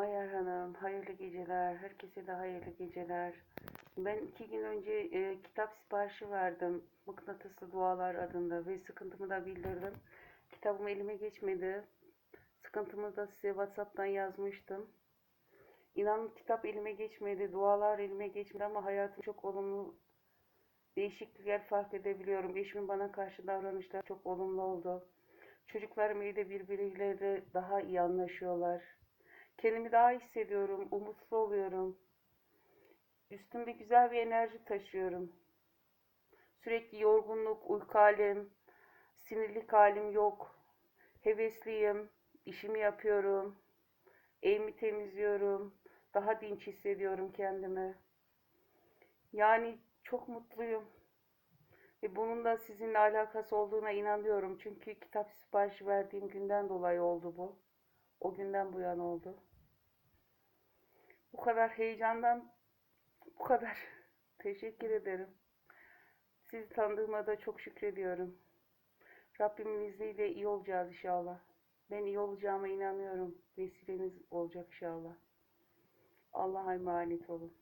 Ayar Hanım, hayırlı geceler. Herkese de hayırlı geceler. Ben iki gün önce e, kitap siparişi verdim. Mıknatıslı Dualar adında ve sıkıntımı da bildirdim. Kitabım elime geçmedi. Sıkıntımı da size WhatsApp'tan yazmıştım. İnanın kitap elime geçmedi, dualar elime geçmedi ama hayatım çok olumlu değişiklikler fark edebiliyorum. Eşimin bana karşı davranışları çok olumlu oldu. Çocuklarım evde birbirleriyle daha iyi anlaşıyorlar. Kendimi daha hissediyorum, umutlu oluyorum. Üstümde güzel bir enerji taşıyorum. Sürekli yorgunluk, uyku halim, sinirlik halim yok. Hevesliyim, işimi yapıyorum, evimi temizliyorum, daha dinç hissediyorum kendimi. Yani çok mutluyum. Ve bunun da sizinle alakası olduğuna inanıyorum. Çünkü kitap siparişi verdiğim günden dolayı oldu bu. O günden bu yana oldu. Bu kadar heyecandan bu kadar. Teşekkür ederim. Sizi tanıdığıma da çok şükrediyorum. Rabbimin izniyle iyi olacağız inşallah. Ben iyi olacağıma inanıyorum. Vesileniz olacak inşallah. Allah'a emanet olun.